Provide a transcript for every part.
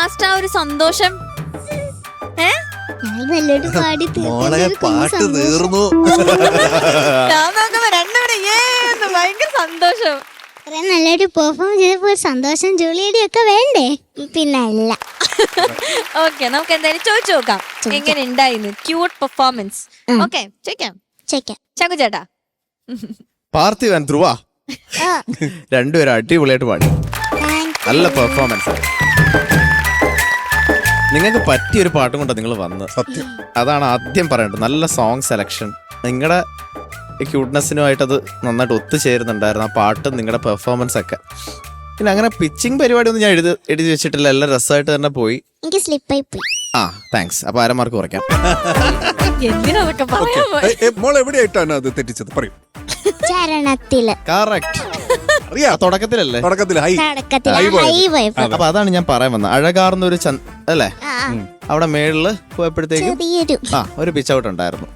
Last ആ ഒരു സന്തോഷം. ഏ? മോളെ പാട്ട്. തീർന്നു. ഞാൻ നോക്കുമ്പോ രണ്ടുപേരും ഏന്ന് ഭയങ്കര സന്തോഷം. ഇത്രയും നല്ലൊരു പെർഫോം ചെയ്തപ്പോൾ സന്തോഷം. ജോലിയുടെ ഒക്കെ വേണ്ടേ? പിന്നെ അല്ല. ഓക്കെ നമുക്ക് എന്തായാലും ചോദിച്ചു നോക്കാം. എങ്ങനെ ഉണ്ടായിരുന്നു? Cute performance. ഓക്കെ ചോദിക്കാം. ചോദിക്കാം. ചങ്കു ചേട്ടാ. പാർത്ഥിവൻ ധ്രുവ. രണ്ടുപേരും അടിപൊളിയായിട്ട് പാടി. നല്ല പെർഫോമൻസ് നിങ്ങൾക്ക് പറ്റിയ ഒരു പാട്ടും കൊണ്ടാണ് നിങ്ങൾ വന്നത്. സത്യം. അതാണ് ആദ്യം പറയേണ്ടത്. നല്ല സോങ് സെലക്ഷൻ നിങ്ങളുടെ ക്യൂട്ട്നെസ്സിനുമായിട്ട് അത് നന്നായിട്ട് ഒത്തുചേരുന്നുണ്ടായിരുന്നു. ആ പാട്ടും നിങ്ങളുടെ പെർഫോമൻസ് ഒക്കെ. പിന്നെ അങ്ങനെ പിച്ചിങ് പരിപാടി ഒന്നും ഞാൻ എഴുതി എഴുതി വെച്ചിട്ടില്ല. എല്ലാം രസമായിട്ട് തന്നെ പോയി. എനിക്ക് സ്ലിപ്പായി പോയി. ആ താങ്ക്സ് അപ്പൊ അരമാർക്ക് കുറയ്ക്കാം. എന്തിനൊക്കെ പറയാൻ മോൾ എവിടെയായിട്ടാണ് അത് തെറ്റിച്ചത്? പറയൂ. ചരണത്തിൽ കറക്റ്റ് അറിയാം. തുടക്കത്തിലല്ലേ? തുടക്കത്തിൽ ഹൈ തുടക്കത്തിൽ ഹൈ പോയത്. ഹൈ പോയപ്പോ. അപ്പൊ അതാണ് ഞാൻ പറയാൻ വന്നത്. അഴകാർന്ന ഒരു ചന്ത അല്ലേ? ആ, അവിടെ മേളിൽ പോയപ്പോഴത്തേക്കും ചെറിയൊരു ആ ഒരു പിച്ച് ഔട്ട് ഉണ്ടായിരുന്നു.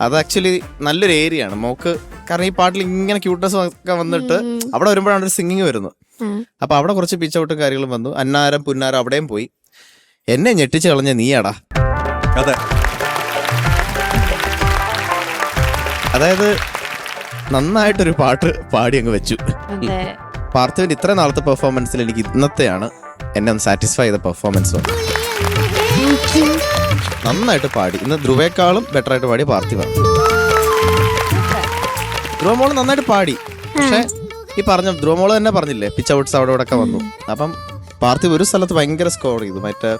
അത് ആക്ച്വലി നല്ലൊരു ഏരിയ ആണ്. മോക്ക് കാരണം ഈ പാട്ടിൽ ഇങ്ങനെ ക്യൂട്ട്നെസ് ഒക്കെ വന്നിട്ട് അവിടെ വരുമ്പോഴാണ് ഒരു സിംഗിങ് വരുന്നത്. ആ. അപ്പൊ അവിടെ കുറച്ച് പിച്ച് ഔട്ടും കാര്യങ്ങളും വന്നു. അന്നാരം പുന്നാരം അവിടെയും പോയി. എന്നെ ഞെട്ടിച്ച് കളഞ്ഞ നീയാടാ. അതെ. അതായത് നന്നായിട്ടൊരു പാട്ട് പാടി അങ്ങ് വെച്ചു പാർത്ഥിവിന്റെ ഇത്ര നാളത്തെ പെർഫോമൻസിൽ എനിക്ക് ഇന്നത്തെയാണ് എന്നെ ഒന്ന് സാറ്റിസ്ഫൈ ചെയ്ത പെർഫോമൻസ് നന്നായിട്ട് പാടി. ഇന്ന് ധ്രുവേക്കാളും ബെറ്റർ ആയിട്ട് പാടി പാർത്ഥിവാണ് ധ്രുവമോൾ നന്നായിട്ട് പാടി. പക്ഷേ ഈ പറഞ്ഞ ധ്രുവമോൾ തന്നെ പറഞ്ഞില്ലേ പിച്ച് ഔട്ട്സ് അവിടെ ഇവിടെ ഒക്കെ വന്നു അപ്പം പാർത്ഥിവ് ഒരു സ്ഥലത്ത് ഭയങ്കര സ്കോർ ചെയ്തു. മറ്റേ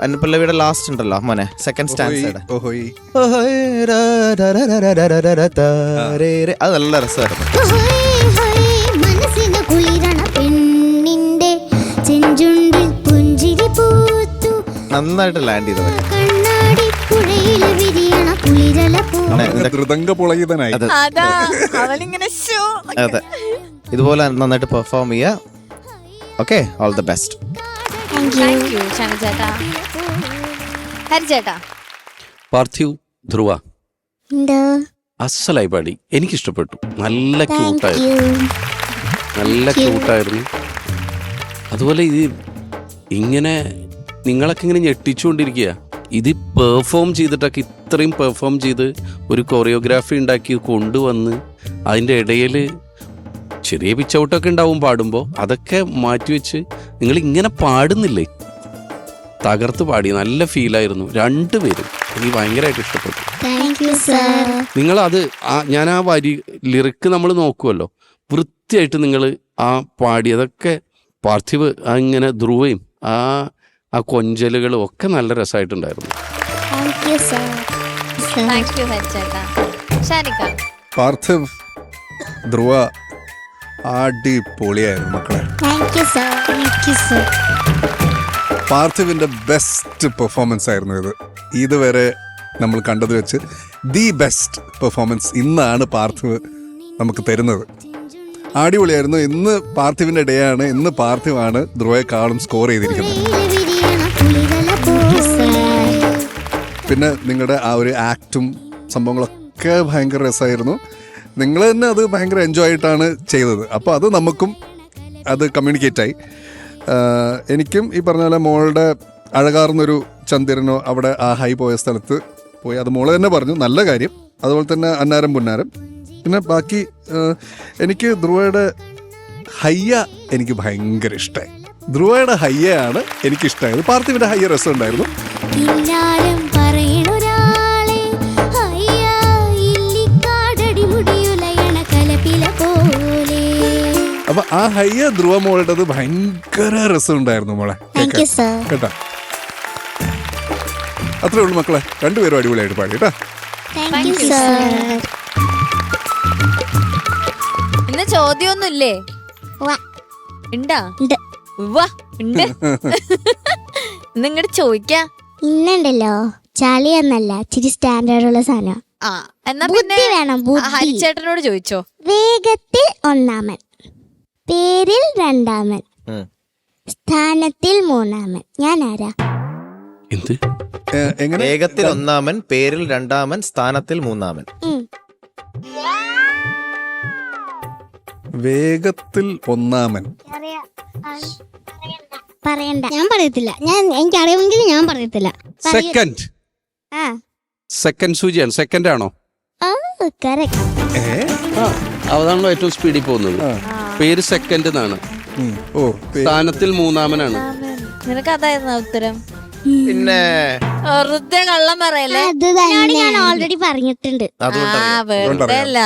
അനുപല്ലവിയുടെ ലാസ്റ്റ് ഉണ്ടല്ലോ മോനെ സെക്കൻഡ് സ്റ്റാൻഡേർഡ് ഓഹോയ് അത് നല്ല രസമായിരുന്നു. നന്നായിട്ട് ലാൻഡ് ചെയ്തത് അതെ. ഇതുപോലെ നന്നായിട്ട് പെർഫോം ചെയ്യുക okay all the best thank you ചേട്ടാ പാർത്ഥിവ് ധ്രുവ. എന്തോ? അസലായി പാടി എനിക്കിഷ്ടപ്പെട്ടു. നല്ല ക്യൂട്ടായിരുന്നു. നല്ല. ക്യൂട്ടായിരുന്നു. അതുപോലെ ഇത് ഇങ്ങനെ നിങ്ങളൊക്കെ ഇങ്ങനെ ഞെട്ടിച്ചുകൊണ്ടിരിക്കുക ഇത് പെർഫോം ചെയ്തിട്ടൊക്കെ ഇത്രയും പെർഫോം ചെയ്ത് ഒരു കൊറിയോഗ്രാഫി ഉണ്ടാക്കി കൊണ്ടുവന്ന് അതിന്റെ ഇടയിൽ ചെറിയ പിച്ചൗട്ടൊക്കെ ഉണ്ടാവും പാടുമ്പോൾ. അതൊക്കെ മാറ്റിവെച്ച് നിങ്ങൾ ഇങ്ങനെ പാടുന്നില്ലേ? തകർത്ത് പാടി നല്ല ഫീലായിരുന്നു രണ്ടുപേരും എനിക്ക് ഭയങ്കരമായിട്ട് ഇഷ്ടപ്പെട്ടു. നിങ്ങൾ അത് ആ ഞാൻ ആ വരി ലിറിക്ക് നമ്മൾ നോക്കുമല്ലോ വൃത്തിയായിട്ട് നിങ്ങൾ ആ പാടിയതൊക്കെ പാർത്ഥിവ് ആ ഇങ്ങനെ ധ്രുവയും ആ ആ കൊഞ്ചലുകളും ഒക്കെ നല്ല രസമായിട്ടുണ്ടായിരുന്നു പാർത്ഥിവ് ധ്രുവ അടിപൊളിയായിരുന്നു മക്കളെ. പാർത്ഥിവിന്റെ ബെസ്റ്റ് പെർഫോമൻസ് ആയിരുന്നു ഇത്. ഇതുവരെ നമ്മൾ കണ്ടത് വെച്ച് ദി ബെസ്റ്റ് പെർഫോമൻസ് ഇന്നാണ് പാർത്ഥിവ് നമുക്ക് തരുന്നത്. അടിപൊളിയായിരുന്നു. ഇന്ന് പാർത്ഥിവിന്റെ ഡേ ആണ്. ഇന്ന് പാർത്ഥിവാണ് ധ്രുവയെക്കാളും സ്കോർ ചെയ്തിരിക്കുന്നത്. പിന്നെ നിങ്ങളുടെ ആ ഒരു ആക്റ്റും സംഭവങ്ങളൊക്കെ ഭയങ്കര രസമായിരുന്നു. നിങ്ങൾ തന്നെ അത് ഭയങ്കര എൻജോയ് ആയിട്ടാണ് ചെയ്തത്. അപ്പോൾ അത് നമുക്കും അത് കമ്മ്യൂണിക്കേറ്റ് ആയി. എനിക്കും ഈ പറഞ്ഞ പോലെ മോളുടെ അഴകാർന്നൊരു ചന്ദ്രനോ അവിടെ ആ ഹൈ പോയ സ്ഥലത്ത് പോയി. അത് മോൾ തന്നെ പറഞ്ഞു നല്ല കാര്യം. അതുപോലെ തന്നെ അന്നാരം പുന്നാരം. പിന്നെ ബാക്കി എനിക്ക് ധ്രുവയുടെ ഹയ്യ എനിക്ക് ഭയങ്കര ഇഷ്ടമായി ധ്രുവയുടെ ഹയ്യയാണ് എനിക്കിഷ്ടമായത് പാർത്ഥിവിന്റെ ഹയ്യ രസമുണ്ടായിരുന്നു. ഇന്നാലും അപ്പൊ ആ ഹയ്യ ധ്രുവ മോളുടേത് ഭയങ്കര രസമുണ്ടായിരുന്നു മോളെ. കേട്ടാ. അത്രേ ഉള്ളൂ മക്കളെ. രണ്ടുപേരും അടിപൊളിയായിട്ട് പാടി കേട്ടാ. ഇന്ന് ചോദ്യമൊന്നുമില്ലേ? ഉണ്ടാ ഉണ്ട് നിങ്ങട് ചോദിക്കാ. ഇന്നുണ്ടല്ലോ. ചളി എന്നല്ല ഇച്ചിരി സ്റ്റാൻഡേർഡ് ഉള്ള സാധനം ആ എന്നാ പിന്നെ വേണം ഹരിച്ചേട്ടനോട് ചോദിച്ചോ. വേഗത്തിൽ ഒന്നാമൻ. പേരിൽ രണ്ടാമൻ. സ്ഥാനത്തിൽ മൂന്നാമൻ. ഞാൻ ആരാ? എന്ത്? എങ്ങനെ? വേഗത്തിൽ ഒന്നാമൻ പേരിൽ രണ്ടാമൻ സ്ഥാനത്തിൽ മൂന്നാമൻ. വേഗത്തിൽ ഒന്നാമൻ. പറയണ്ട. ഞാൻ പറയത്തില്ല. ഞാൻ എനിക്ക് അറിയുമെങ്കിൽ ഞാൻ പറയത്തില്ല. സെക്കൻഡ് ആ. സെക്കൻഡ് സൂചിയാണ്. സെക്കൻഡ് ആണോ? കറക്റ്റ് അതാണല്ലോ ഏറ്റവും സ്പീഡിൽ പോകുന്നത്. പേര് സെക്കൻഡ് എന്നാണ്. ഓ സ്ഥാനത്തിൽ മൂന്നാമനാണ്. നിനക്ക് അതായിരുന്നു ഉത്തരം? പിന്നെ? വെറുതെ കള്ളം പറയല്ലേ? അത് ഞാൻ ഓൾറെഡി പറഞ്ഞിട്ടുണ്ട്. ആ വെറുതെ അല്ല.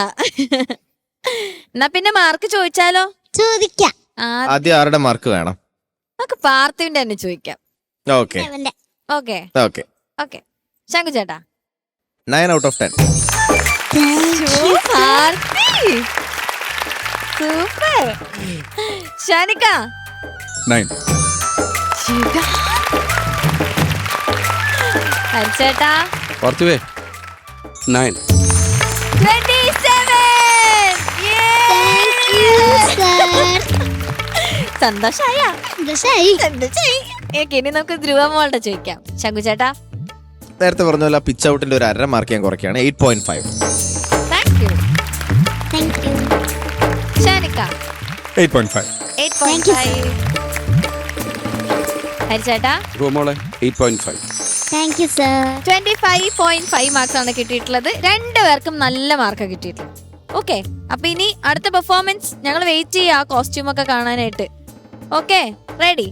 എന്നാ പിന്നെ മാർക്ക് ചോദിച്ചാലോ? ചോദിക്കാം. ആദ്യം ആരുടെ മാർക്ക് വേണം? നമുക്ക് പാർത്ഥിവിന്റെ തന്നെ ചോദിക്കാം. ഓക്കെ. അവന്റെ. ഓക്കെ. ഓക്കെ. ഓക്കെ. ശങ്കു ചേട്ടാ. Nine out of ten super. Shanika. Nine ഹരിച്ചേട്ടാ. ഓർത്തുവേ നയൻ ട്വന്റി സന്തോഷായ? സന്തോഷായി. സന്തോഷായി. ഓക്കെ ഇനി നമുക്ക് ധ്രുവ മോളുടെ ചോദിക്കാം. ശങ്കു ചേട്ടാ. നേരത്തെ പറഞ്ഞ പോലെ പിച്ച് ഔട്ടിന്റെ ഒരു അര മാർക്ക് ഞാൻ കുറയ്ക്കുകയാണ്. Eight point five thank you thank you Shanika eight point five. Eight point five. ഹരിച്ചേട്ടാ റൂമോളെ eight point five. Thank you sir twenty five point five marks ആണ് കിട്ടിയിട്ടുള്ളത്. രണ്ടുപേർക്കും നല്ല മാർക്ക് കിട്ടിയിട്ടുള്ളത്. ഓക്കെ അപ്പൊ ഇനി അടുത്ത പെർഫോമൻസ് ഞങ്ങൾ വെയിറ്റ് ചെയ്യാം ആ കോസ്റ്റ്യൂം ഒക്കെ കാണാനായിട്ട്. Okay ready